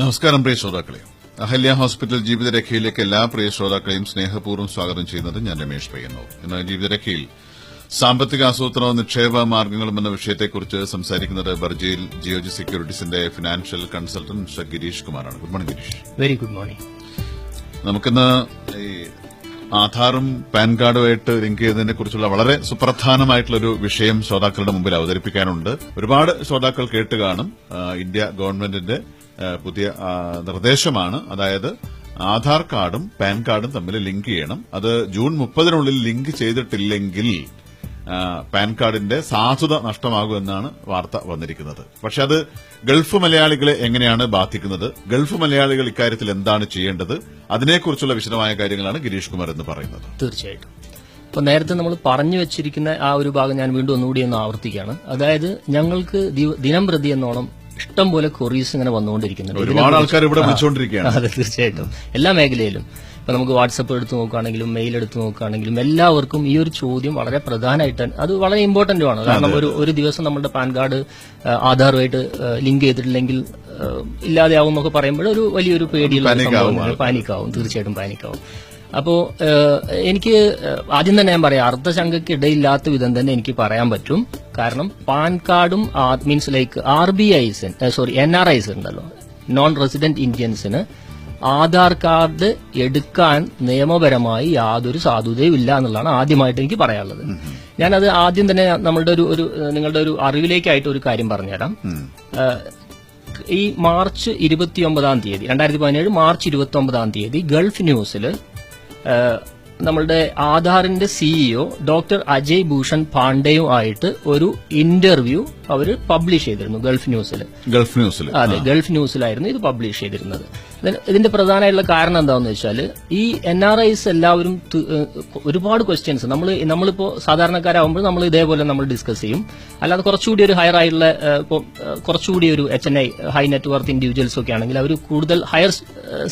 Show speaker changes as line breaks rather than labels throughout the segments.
നമസ്കാരം പ്രിയ ശ്രോതാക്കളെ. അഹല്യ ഹോസ്പിറ്റൽ ജീവിതരേഖയിലേക്ക് എല്ലാ പ്രിയ ശ്രോതാക്കളെയും സ്നേഹപൂർവം സ്വാഗതം ചെയ്യുന്നത് ഞാൻ രമേഷ് പയ്യന്നൂർ. ഇന്ന് ജീവിതരേഖയിൽ സാമ്പത്തിക ആസൂത്രണവും നിക്ഷേപ മാർഗങ്ങളും എന്ന വിഷയത്തെക്കുറിച്ച് സംസാരിക്കുന്നത് ബർജയിൽ ജിയോജി സെക്യൂരിറ്റീസിന്റെ ഫിനാൻഷ്യൽ കൺസൾട്ടന്റ് മിസ്റ്റർ ഗിരീഷ് കുമാറാണ്. Good morning Girish.
Very good morning.
നമുക്കിന്ന് ഈ ആധാറും പാൻ കാർഡുമായിട്ട് ലിങ്ക് ചെയ്യുന്നതിനെ കുറിച്ചുള്ള വളരെ സുപ്രധാനമായിട്ടുള്ള ഒരു വിഷയം ശ്രോതാക്കളുടെ മുമ്പിൽ അവതരിപ്പിക്കാനുണ്ട്. ഒരുപാട് ശ്രോതാക്കൾ കേട്ട് കാണും. ഇന്ത്യ ഗവൺമെന്റിന്റെ പുതിയ നിർദ്ദേശമാണ്. അതായത് ആധാർ കാർഡും പാൻ കാർഡും തമ്മിൽ ലിങ്ക് ചെയ്യണം. അത് ജൂൺ മുപ്പതിനുള്ളിൽ ലിങ്ക് ചെയ്തിട്ടില്ലെങ്കിൽ പാൻ കാർഡിന്റെ സാധുത നഷ്ടമാകുമെന്നാണ് വാർത്ത വന്നിരിക്കുന്നത്. പക്ഷെ അത് ഗൾഫ് മലയാളികളെ എങ്ങനെയാണ് ബാധിക്കുന്നത്? ഗൾഫ് മലയാളികൾ ഇക്കാര്യത്തിൽ എന്താണ് ചെയ്യേണ്ടത്? അതിനെക്കുറിച്ചുള്ള വിശദമായ കാര്യങ്ങളാണ് ഗിരീഷ് കുമാർ എന്ന് പറയുന്നത്.
തീർച്ചയായിട്ടും. അപ്പോൾ നേരത്തെ നമ്മൾ പറഞ്ഞു വെച്ചിരിക്കുന്ന ആ ഒരു ഭാഗം ഞാൻ വീണ്ടും ഒന്നുകൂടി ഒന്ന് ആവർത്തിക്കുകയാണ്. അതായത് ഞങ്ങൾക്ക് ദിനം പ്രതി എന്നോണം ഇഷ്ടം പോലെ കൊറീസ് ഇങ്ങനെ വന്നുകൊണ്ടിരിക്കുന്നുണ്ട്.
ഒരുപാട് ആൾക്കാർ ഇവിടെ വിളിച്ചുകൊണ്ടിരിക്കുകയാണ്.
അതെ തീർച്ചയായിട്ടും. എല്ലാ മേഖലയിലും. ഇപ്പൊ നമുക്ക് വാട്സപ്പ് എടുത്ത് നോക്കുകയാണെങ്കിലും മെയിൽ എടുത്ത് നോക്കുകയാണെങ്കിലും എല്ലാവർക്കും ഈ ഒരു ചോദ്യം വളരെ പ്രധാനമായിട്ട് അത് വളരെ ഇമ്പോർട്ടന്റ് ആണ്. കാരണം ഒരു ഒരു ദിവസം നമ്മുടെ പാൻ കാർഡ് ആധാറുമായിട്ട് ലിങ്ക് ചെയ്തിട്ടില്ലെങ്കിൽ ഇല്ലാതെയാവും എന്നൊക്കെ പറയുമ്പോൾ ഒരു വലിയൊരു പേടിയുള്ള സംഭവമാണ്. പാനിക്കാവും തീർച്ചയായിട്ടും പാനിക്കാവും അപ്പോ എനിക്ക് ആദ്യം തന്നെ ഞാൻ പറയാം അർദ്ധശങ്കയ്ക്ക് ഇടയില്ലാത്ത വിധം തന്നെ എനിക്ക് പറയാൻ പറ്റും. കാരണം പാൻ കാർഡും means like R B I's sorry N R I's ഉണ്ടല്ലോ. നോൺ റെസിഡന്റ് ഇന്ത്യൻസിന് ആധാർ കാർഡ് എടുക്കാൻ നിയമപരമായി യാതൊരു സാധുതയും ഇല്ല എന്നുള്ളതാണ് ആദ്യമായിട്ട് എനിക്ക് പറയാനുള്ളത്. ഞാനത് ആദ്യം തന്നെ നമ്മളുടെ ഒരു ഒരു നിങ്ങളുടെ ഒരു അറിവിലേക്കായിട്ട് ഒരു കാര്യം പറഞ്ഞുതരാം. ഈ മാർച്ച് ഇരുപത്തിയൊമ്പതാം തീയതി രണ്ടായിരത്തി പതിനേഴ് മാർച്ച് ഇരുപത്തി ഒമ്പതാം തീയതി ഗൾഫ് ന്യൂസിൽ നമ്മളുടെ ആധാറിന്റെ സിഇഒ ഡോക്ടർ അജയ് ഭൂഷൺ പാണ്ഡെയും ആയിട്ട് ഒരു ഇന്റർവ്യൂ അവർ പബ്ലിഷ് ചെയ്തിരുന്നു ഗൾഫ് ന്യൂസിൽ.
ഗൾഫ് ന്യൂസിൽ.
അതെ ഗൾഫ് ന്യൂസിലായിരുന്നു ഇത് പബ്ലിഷ് ചെയ്തിരുന്നത്. ഇതിന്റെ പ്രധാനമായിട്ടുള്ള കാരണം എന്താണെന്ന് വെച്ചാൽ ഈ എൻ ആർ ഐസ് എല്ലാവരും ഒരുപാട് ക്വസ്റ്റ്യൻസ് നമ്മൾ നമ്മളിപ്പോ സാധാരണക്കാരാകുമ്പോൾ നമ്മൾ ഇതേപോലെ നമ്മൾ ഡിസ്കസ് ചെയ്യും. അല്ലാതെ കുറച്ചുകൂടി ഒരു ഹയർ ആയിട്ടുള്ള കുറച്ചുകൂടി ഒരു H N I high net worth individuals ഒക്കെ ആണെങ്കിൽ അവർ കൂടുതൽ ഹയർ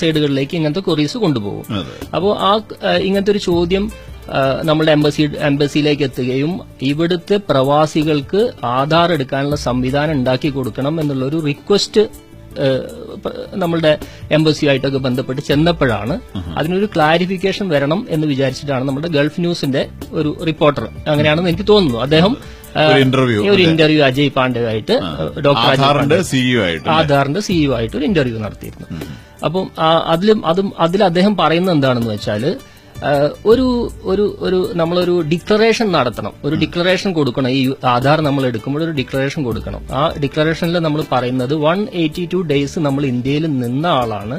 സൈഡുകളിലേക്ക് ഇങ്ങനത്തെ കൊറീസ് കൊണ്ടുപോകും. അപ്പോൾ ആ ഇങ്ങനത്തെ ഒരു ചോദ്യം നമ്മുടെ എംബസി എംബസിയിലേക്ക് എത്തുകയും ഇവിടുത്തെ പ്രവാസികൾക്ക് ആധാർ എടുക്കാനുള്ള സംവിധാനം ഉണ്ടാക്കി കൊടുക്കണം എന്നുള്ളൊരു റിക്വസ്റ്റ് നമ്മളുടെ എംബസിയുമായിട്ടൊക്കെ ബന്ധപ്പെട്ട് ചെന്നപ്പോഴാണ് അതിനൊരു ക്ലാരിഫിക്കേഷൻ വരണം എന്ന് വിചാരിച്ചിട്ടാണ് നമ്മുടെ ഗൾഫ് ന്യൂസിന്റെ ഒരു റിപ്പോർട്ടർ അങ്ങനെയാണെന്ന് എനിക്ക് തോന്നുന്നു. അദ്ദേഹം
ഒരു ഇന്റർവ്യൂ
ഒരു ഇന്റർവ്യൂ അജയ് പാണ്ഡെയായിട്ട് ഡോക്ടർ
ആധാറിന്റെ സിഇഒ ആയിട്ട്
ആധാറിന്റെ സിഇഒ ആയിട്ട് ഒരു ഇന്റർവ്യൂ നടത്തിയിരുന്നു. അപ്പം അതിലും അതും അതിൽ അദ്ദേഹം പറയുന്നത് എന്താണെന്ന് വെച്ചാൽ ആ, ഒരു ഒരു ഒരു നമ്മളൊരു ഡിക്ലറേഷൻ നടത്തണം. ഒരു ഡിക്ലറേഷൻ കൊടുക്കണം. ഈ ആധാർ നമ്മൾ എടുക്കുമ്പോൾ ഒരു ഡിക്ലറേഷൻ കൊടുക്കണം. ആ ഡിക്ലറേഷനിൽ നമ്മൾ പറയുന്നത് വൺ എയ്റ്റി ടു ഡേയ്സ് നമ്മൾ ഇന്ത്യയിൽ നിന്ന ആളാണ്.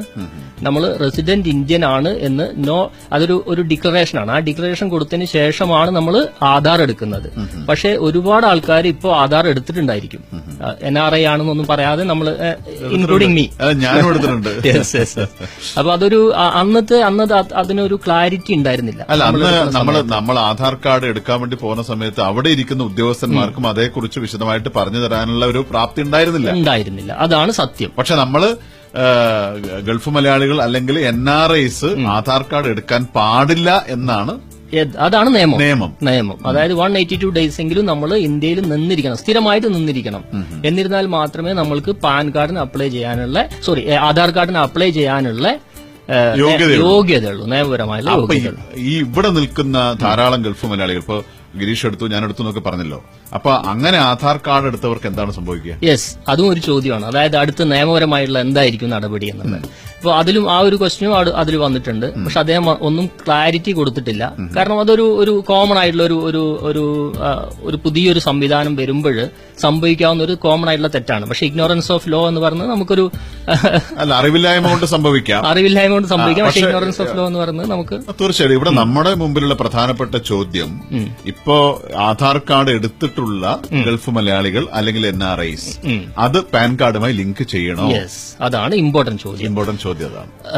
നമ്മൾ റെസിഡന്റ് ഇന്ത്യൻ ആണ് എന്ന് നോ അതൊരു ഒരു ഡിക്ലറേഷൻ ആണ്. ആ ഡിക്ലറേഷൻ കൊടുത്തതിന് ശേഷമാണ് നമ്മൾ ആധാർ എടുക്കുന്നത്. പക്ഷേ ഒരുപാട് ആൾക്കാർ ഇപ്പോൾ ആധാർ എടുത്തിട്ടുണ്ടായിരിക്കും. എൻ ആർ ഐ ആണെന്നൊന്നും പറയാതെ നമ്മൾ ഇൻക്ലൂഡിംഗ് മീ അപ്പൊ അതൊരു അന്നത്തെ അന്നത് അതിനൊരു ക്ലാരിറ്റി ഉണ്ടായിരുന്നില്ല.
അല്ല അന്ന് നമ്മൾ നമ്മൾ ആധാർ കാർഡ് എടുക്കാൻ വേണ്ടി പോകുന്ന സമയത്ത് അവിടെ ഇരിക്കുന്ന ഉദ്യോഗസ്ഥന്മാർക്കും അതേക്കുറിച്ച് വിശദമായിട്ട് പറഞ്ഞു തരാനുള്ള ഒരു പ്രാപ്തി ഉണ്ടായിരുന്നില്ല.
ഉണ്ടായിരുന്നില്ല. അതാണ് സത്യം.
പക്ഷെ നമ്മൾ ഗൾഫ് മലയാളികൾ അല്ലെങ്കിൽ N R Is Aadhaar card എടുക്കാൻ പാടില്ല എന്നാണ്
അതാണ് നിയമം.
നിയമം.
നിയമം. അതായത് വൺ എയ്റ്റി ടു ഡേയ്സ് എങ്കിലും നമ്മൾ ഇന്ത്യയിൽ നിന്നിരിക്കണം സ്ഥിരമായിട്ട് നിന്നിരിക്കണം. എന്നിരുന്നാൽ മാത്രമേ നമ്മൾക്ക് പാൻ കാർഡിന് അപ്ലൈ ചെയ്യാനുള്ള സോറി ആധാർ കാർഡിന് അപ്ലൈ ചെയ്യാനുള്ള
യോഗ്യതയുള്ളൂ.
യോഗ്യതയുള്ളൂ.
ഈ- ഇവിടെ നിൽക്കുന്ന ധാരാളം ഗൾഫ് മലയാളികൾ ഇപ്പൊ ഗിരീഷ് എടുത്തു ഞാൻ എടുത്തു എന്നൊക്കെ പറഞ്ഞല്ലോ. അപ്പൊ അങ്ങനെ ആധാർ കാർഡ് എടുത്തവർക്ക് എന്താണ് സംഭവിക്കുക?
യെസ് അതും ഒരു ചോദ്യമാണ്. അതായത് അടുത്ത നിയമപരമായിട്ടുള്ള എന്തായിരിക്കും നടപടി എന്നുള്ളത്. അപ്പോൾ അതിലും ആ ഒരു ക്വസ്റ്റ്യനും അതിൽ വന്നിട്ടുണ്ട്. പക്ഷെ അദ്ദേഹം ഒന്നും ക്ലാരിറ്റി കൊടുത്തിട്ടില്ല. കാരണം അതൊരു ഒരു കോമൺ ആയിട്ടുള്ള ഒരു ഒരു ഒരു ഒരു പുതിയൊരു സംവിധാനം വരുമ്പോൾ സംഭവിക്കാവുന്ന ഒരു കോമൺ ആയിട്ടുള്ള തെറ്റാണ്. പക്ഷെ ഇഗ്നോറൻസ് ഓഫ് ലോ എന്ന് പറഞ്ഞത് നമുക്കൊരു
അല്ല അറിവില്ലായ്മ കൊണ്ട് സംഭവിക്കാം.
അറിവില്ലായ്മ കൊണ്ട് സംഭവിക്കാം. പക്ഷെ ഇഗ്നോറൻസ് ഓഫ് ലോ എന്ന് പറയുന്നത് നമുക്ക്
തീർച്ചയായിട്ടും. ഇവിടെ നമ്മുടെ മുമ്പിലുള്ള പ്രധാനപ്പെട്ട ചോദ്യം ഇപ്പോ ആധാർ കാർഡ് എടുത്തിട്ടുള്ള ഗൾഫ് മലയാളികൾ അല്ലെങ്കിൽ എൻ ആർ ഐസ് അത് പാൻ കാർഡുമായി ലിങ്ക് ചെയ്യണോ?
അതാണ് ഇമ്പോർട്ടന്റ് ചോദ്യം.
ഇമ്പോർട്ടന്റ് ചോദ്യം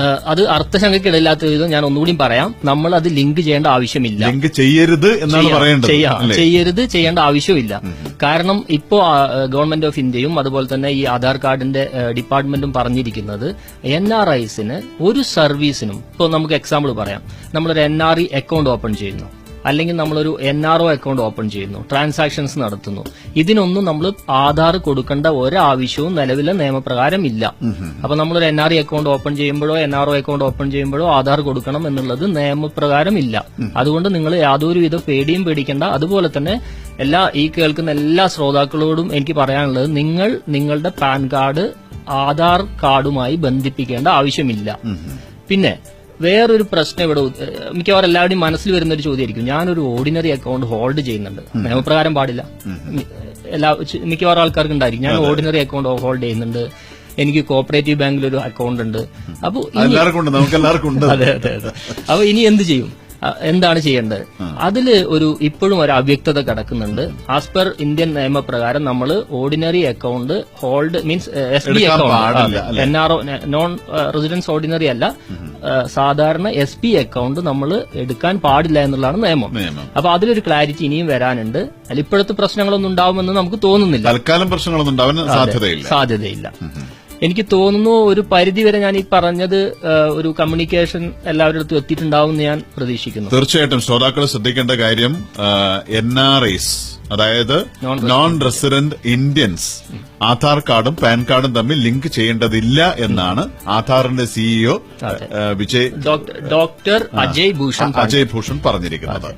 ഏഹ് അത് അർത്ഥശങ്കയ്ക്കിടയില്ലാത്ത വിധം ഞാൻ ഒന്നുകൂടി പറയാം. നമ്മൾ അത് ലിങ്ക് ചെയ്യേണ്ട ആവശ്യമില്ല.
ലിങ്ക് ചെയ്യരുത് എന്നാണ്
പറയുന്നത്
പറയേണ്ടത്
ചെയ്യരുത് ചെയ്യേണ്ട ആവശ്യമില്ല. കാരണം ഇപ്പോ ഗവൺമെന്റ് ഓഫ് ഇന്ത്യയും അതുപോലെ തന്നെ ഈ ആധാർ കാർഡിന്റെ ഡിപ്പാർട്ട്മെന്റും പറഞ്ഞിരിക്കുന്നത് എൻ ആർ ഐസിന് ഒരു സർവീസിനും ഇപ്പോൾ നമുക്ക് എക്സാമ്പിൾ പറയാം. നമ്മളൊരു N R E account open ചെയ്യുന്നു. അല്ലെങ്കിൽ നമ്മളൊരു N R O account open ചെയ്യുന്നു ട്രാൻസാക്ഷൻസ് നടത്തുന്നു. ഇതിനൊന്നും നമ്മൾ ആധാർ കൊടുക്കേണ്ട ഒരാവശ്യവും നിലവിലെ നിയമപ്രകാരം ഇല്ല അപ്പൊ നമ്മളൊരു N R E account open ചെയ്യുമ്പോഴോ N R O account open ചെയ്യുമ്പോഴോ ആധാർ കൊടുക്കണം എന്നുള്ളത് നിയമപ്രകാരം ഇല്ല അതുകൊണ്ട് നിങ്ങൾ യാതൊരു വിധ പേടിയും പേടിക്കേണ്ട. അതുപോലെ തന്നെ എല്ലാ ഈ കേൾക്കുന്ന എല്ലാ ശ്രോതാക്കളോടും എനിക്ക് പറയാനുള്ളത് നിങ്ങൾ നിങ്ങളുടെ പാൻ കാർഡ് ആധാർ കാർഡുമായി ബന്ധിപ്പിക്കേണ്ട ആവശ്യമില്ല. പിന്നെ വേറൊരു പ്രശ്നം ഇവിടെ മിക്കവാറും എല്ലാവരുടെയും മനസ്സിൽ വരുന്ന ഒരു ചോദ്യമായിരിക്കും. ഞാനൊരു ഓർഡിനറി അക്കൗണ്ട് ഹോൾഡ് ചെയ്യുന്നുണ്ട്. നിയമപ്രകാരം പാടില്ല. എല്ലാ മിക്കവാറും ആൾക്കാർക്ക് ഉണ്ടായിരിക്കും. ഞാൻ ഓർഡിനറി അക്കൗണ്ട് ഹോൾഡ് ചെയ്യുന്നുണ്ട്. എനിക്ക് കോപ്പറേറ്റീവ് ബാങ്കിൽ ഒരു അക്കൗണ്ട് ഉണ്ട്. അപ്പോൾ അപ്പൊ ഇനി എന്ത് ചെയ്യും? എന്താണ് ചെയ്യേണ്ടത്? അതിൽ ഒരു ഇപ്പോഴും ഒരു അവ്യക്തത കിടക്കുന്നുണ്ട്. ആസ് പെർ ഇന്ത്യൻ നിയമപ്രകാരം നമ്മൾ ordinary account hold means S B account N R O non residence ordinary അല്ല. സാധാരണ എസ് പി അക്കൗണ്ട് നമ്മൾ എടുക്കാൻ പാടില്ല എന്നുള്ളതാണ് നിയമം.
നിയമം.
അപ്പൊ അതിലൊരു ക്ലാരിറ്റി ഇനിയും വരാനുണ്ട്. അതിൽ ഇപ്പോഴത്തെ പ്രശ്നങ്ങളൊന്നും ഉണ്ടാവുമെന്ന് നമുക്ക് തോന്നുന്നില്ല.
തൽക്കാലം പ്രശ്നങ്ങളൊന്നും ഉണ്ടാവാൻ സാധ്യതയില്ല.
സാധ്യതയില്ല. എനിക്ക് തോന്നുന്നു ഒരു പരിധിവരെ ഞാൻ ഈ പറഞ്ഞത് ഒരു കമ്മ്യൂണിക്കേഷൻ എല്ലാവരുടെ അടുത്തും എത്തിയിട്ടുണ്ടാവും എന്ന് ഞാൻ പ്രതീക്ഷിക്കുന്നു.
തീർച്ചയായിട്ടും ശ്രോതാക്കൾ ശ്രദ്ധിക്കേണ്ട കാര്യം എൻ ആർ ഐസ് അതായത് നോൺ റെസിഡന്റ് ഇന്ത്യൻസ് ആധാർ കാർഡും പാൻ കാർഡും തമ്മിൽ ലിങ്ക് ചെയ്യേണ്ടതില്ല എന്നാണ് ആധാറിന്റെ CEO Vijay
doctor doctor Ajay Bhushan
Ajay Bhushan പറഞ്ഞിരിക്കുന്നത്.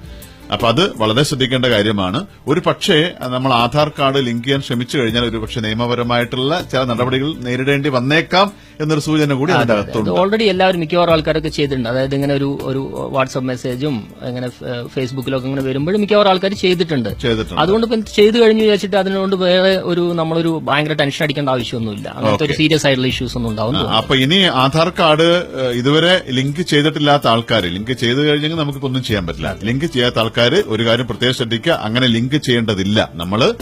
അപ്പൊ അത് വളരെ ശ്രദ്ധിക്കേണ്ട കാര്യമാണ്. ഒരു പക്ഷേ നമ്മൾ ആധാർ കാർഡ് ലിങ്ക് ചെയ്യാൻ ശ്രമിച്ചു കഴിഞ്ഞാൽ ഒരു പക്ഷേ നിയമപരമായിട്ടുള്ള ചില നടപടികൾ നേരിടേണ്ടി വന്നേക്കാം എന്നൊരു സൂചന കൂടി അതിന്റെ അകത്തുണ്ട്
ഓൾറെഡി എല്ലാവരും മിക്കവാറും ആൾക്കാരൊക്കെ ചെയ്തിട്ടുണ്ട്. അതായത് ഇങ്ങനെ ഒരു ഒരു വാട്സ്ആപ്പ് മെസ്സേജും ഇങ്ങനെ ഫ- ഫേസ്ബുക്കിലൊക്കെ ഇങ്ങനെ വരുമ്പോഴും മിക്കവാറും ആൾക്കാർ ചെയ്തിട്ടുണ്ട്.
ചെയ്തിട്ടുണ്ട്.
അതുകൊണ്ട് ഇപ്പം ചെയ്തു കഴിഞ്ഞു വിചാരിച്ചിട്ട് അതിനോട് വേറെ ഒരു നമ്മളൊരു ഭയങ്കര ടെൻഷൻ അടിക്കേണ്ട ആവശ്യമൊന്നുമില്ല. അങ്ങനത്തെ ഒരു സീരിയസ് ആയിട്ടുള്ള ഇഷ്യൂസ് ഒന്നും ഉണ്ടാവും
അപ്പൊ ഇനി ആധാർ കാർഡ് ഇതുവരെ ലിങ്ക് ചെയ്തിട്ടില്ലാത്ത ആൾക്കാർ ലിങ്ക് ചെയ്തു കഴിഞ്ഞെങ്കിൽ നമുക്കിപ്പൊന്നും ചെയ്യാൻ പറ്റില്ല. ലിങ്ക് ചെയ്യാത്ത ആൾക്കാർ ഒരു കാര്യം പ്രത്യേകം ശ്രദ്ധിക്കുക. അങ്ങനെ ലിങ്ക് ചെയ്യേണ്ടതില്ല. നമ്മൾ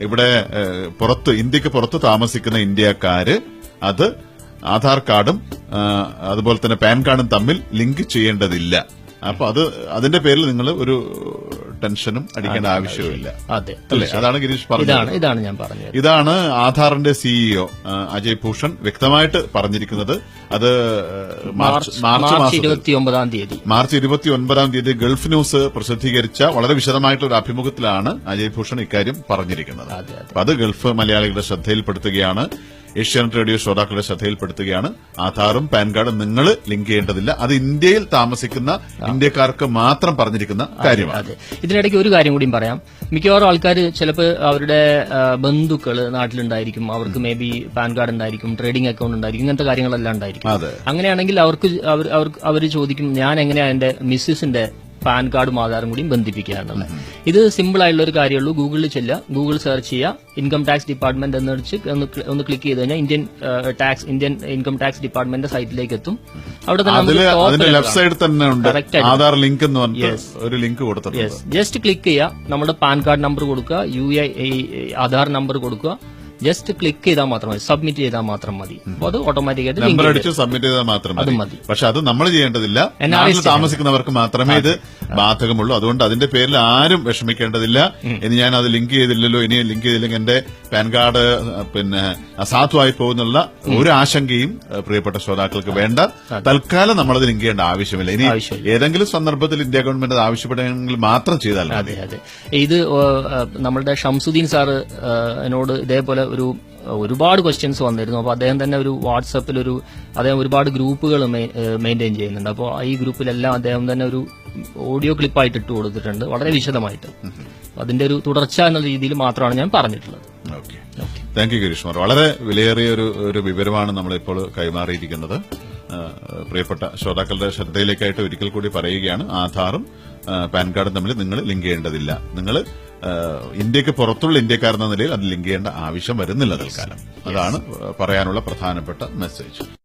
ഇവിടെ പുറത്ത് ഇന്ത്യയ്ക്ക് പുറത്ത് താമസിക്കുന്ന ഇന്ത്യക്കാര് അത് ആധാർ കാർഡും അതുപോലെ തന്നെ പാൻ കാർഡും തമ്മിൽ ലിങ്ക് ചെയ്യേണ്ടതില്ല. അപ്പൊ അത് അതിന്റെ പേരിൽ നിങ്ങൾ ഒരു ടെൻഷനും അടിക്കേണ്ട ആവശ്യമില്ല.
അതെ
അല്ലേ? അതാണ് ഗിരീഷ് പറഞ്ഞത്.
ഇതാണ് ഞാൻ പറഞ്ഞത്.
ഇതാണ് ആധാറിന്റെ സിഇഒ അജയ് ഭൂഷൺ വ്യക്തമായിട്ട് പറഞ്ഞിരിക്കുന്നത്. അത് മാർച്ച്
ഇരുപത്തിയൊമ്പതാം തീയതി.
മാർച്ച് ഇരുപത്തി ഒൻപതാം തീയതി ഗൾഫ് ന്യൂസ് പ്രസിദ്ധീകരിച്ച വളരെ വിശദമായിട്ടുള്ള ഒരു അഭിമുഖത്തിലാണ് അജയ് ഭൂഷൺ ഇക്കാര്യം പറഞ്ഞിരിക്കുന്നത്.
അത്
ഗൾഫ് മലയാളികളുടെ ശ്രദ്ധയിൽപ്പെടുത്തുകയാണ്. ഏഷ്യാനെറ്റ് റേഡിയോ ശ്രോതാക്കളുടെ ശ്രദ്ധയിൽപ്പെടുത്തുകയാണ്. ആധാറും പാൻ കാർഡും നിങ്ങൾ ലിങ്ക് ചെയ്യേണ്ടതില്ല. അത് ഇന്ത്യയിൽ താമസിക്കുന്ന ഇന്ത്യക്കാർക്ക് മാത്രം പറഞ്ഞിരിക്കുന്ന കാര്യമാണ്.
അതെ. ഇതിനിടയ്ക്ക് ഒരു കാര്യം കൂടിയും പറയാം. മിക്കവാറും ആൾക്കാർ ചിലപ്പോൾ അവരുടെ ബന്ധുക്കൾ നാട്ടിലുണ്ടായിരിക്കും. അവർക്ക് മേ ബി പാൻ കാർഡ് ഉണ്ടായിരിക്കും ട്രേഡിംഗ് അക്കൗണ്ട് ഉണ്ടായിരിക്കും ഇങ്ങനത്തെ കാര്യങ്ങളെല്ലാം ഉണ്ടായിരിക്കും. അങ്ങനെയാണെങ്കിൽ അവർക്ക് അവർ ചോദിക്കും ഞാൻ എങ്ങനെയാണ് എന്റെ മിസ്സിസിന്റെ പാൻ കാർഡും ആധാറും കൂടിയും ബന്ധിപ്പിക്കുകയാണ്. ഇത് സിമ്പിൾ ആയിട്ടുള്ള ഒരു കാര്യമുള്ളൂ. ഗൂഗിളിൽ ചെല്ലുക. ഗൂഗിൾ സെർച്ച് ചെയ്യുക. ഇൻകം ടാക്സ് ഡിപ്പാർട്ട്മെന്റ് എന്ന് വെച്ച് ഒന്ന് ക്ലിക്ക് ചെയ്ത് കഴിഞ്ഞാൽ Indian tax Indian income tax department സൈറ്റിലേക്ക് എത്തും. അവിടെ തന്നെ ജസ്റ്റ് ക്ലിക്ക് ചെയ്യുക. നമ്മുടെ പാൻ കാർഡ് നമ്പർ കൊടുക്കുക. യു ഐ ആധാർ നമ്പർ കൊടുക്കുക. ജസ്റ്റ് ക്ലിക്ക് ചെയ്താൽ മാത്രം മതി സബ്മിറ്റ് ചെയ്താൽ മാത്രം മതി. അപ്പോൾ അത് ഓട്ടോമാറ്റിക്കായിട്ട്
നമ്പർ അടിച്ച് സബ്മിറ്റ് ചെയ്താൽ മാത്രം
അത്
മതി. പക്ഷെ അത് നമ്മൾ ചെയ്യേണ്ടതില്ല. നാട്ടിൽ താമസിക്കുന്നവർക്ക് മാത്രമേ ഇത് ബാധകമുള്ളൂ. അതുകൊണ്ട് അതിന്റെ പേരിൽ ആരും വിഷമിക്കേണ്ടതില്ല. ഇനി ഞാൻ അത് ലിങ്ക് ചെയ്തില്ലല്ലോ ഇനി ലിങ്ക് ചെയ്തില്ലെങ്കിൽ എന്റെ പാൻ കാർഡ് പിന്നെ അസാധുവായി പോകുന്നുള്ള ഒരു ആശങ്കയും പ്രിയപ്പെട്ട ശ്രോതാക്കൾക്ക് വേണ്ട. തൽക്കാലം നമ്മളത് ലിങ്ക് ചെയ്യേണ്ട ആവശ്യമില്ല. ഇനി ഏതെങ്കിലും സന്ദർഭത്തിൽ ഇന്ത്യ ഗവൺമെന്റ് അത് ആവശ്യപ്പെടുമെങ്കിൽ മാത്രം ചെയ്താൽ
അതെ അതെ. ഇത് നമ്മളുടെ ഷംസുദ്ദീൻ സാറ് എന്നോട് ഇതേപോലെ ഒരു ഒരുപാട് ക്വസ്റ്റ്യൻസ് വന്നിരുന്നു. അപ്പോൾ അദ്ദേഹം തന്നെ ഒരു വാട്സപ്പിൽ ഒരു അദ്ദേഹം ഒരുപാട് ഗ്രൂപ്പുകൾ മെയിന്റെയിൻ ചെയ്യുന്നുണ്ട്. അപ്പോൾ ഈ ഗ്രൂപ്പിലെല്ലാം അദ്ദേഹം തന്നെ ഒരു ഓഡിയോ ക്ലിപ്പായിട്ട് ഇട്ട് കൊടുത്തിട്ടുണ്ട്. വളരെ വിശദമായിട്ട്. അതിന്റെ ഒരു തുടർച്ച എന്ന രീതിയിൽ മാത്രമാണ് ഞാൻ പറഞ്ഞിട്ടുള്ളത്.
Okay. Thank you Girish Kumar വളരെ വിലയേറിയ ഒരു ഒരു വിവരമാണ് നമ്മളിപ്പോൾ കൈമാറിയിരിക്കുന്നത്. പ്രിയപ്പെട്ട ശ്രോതാക്കളുടെ ശ്രദ്ധയിലേക്കായിട്ട് ഒരിക്കൽ കൂടി പറയുകയാണ്. ആധാറും പാൻ കാർഡും തമ്മിൽ നിങ്ങൾ ലിങ്ക് ചെയ്യേണ്ടതില്ല. നിങ്ങൾ ഇന്ത്യയ്ക്ക് പുറത്തുള്ള ഇന്ത്യക്കാരെന്ന നിലയിൽ അത് ലിങ്ക് ചെയ്യേണ്ട ആവശ്യം വരുന്നില്ല തൽക്കാലം. അതാണ് പറയാനുള്ള പ്രധാനപ്പെട്ട മെസ്സേജ്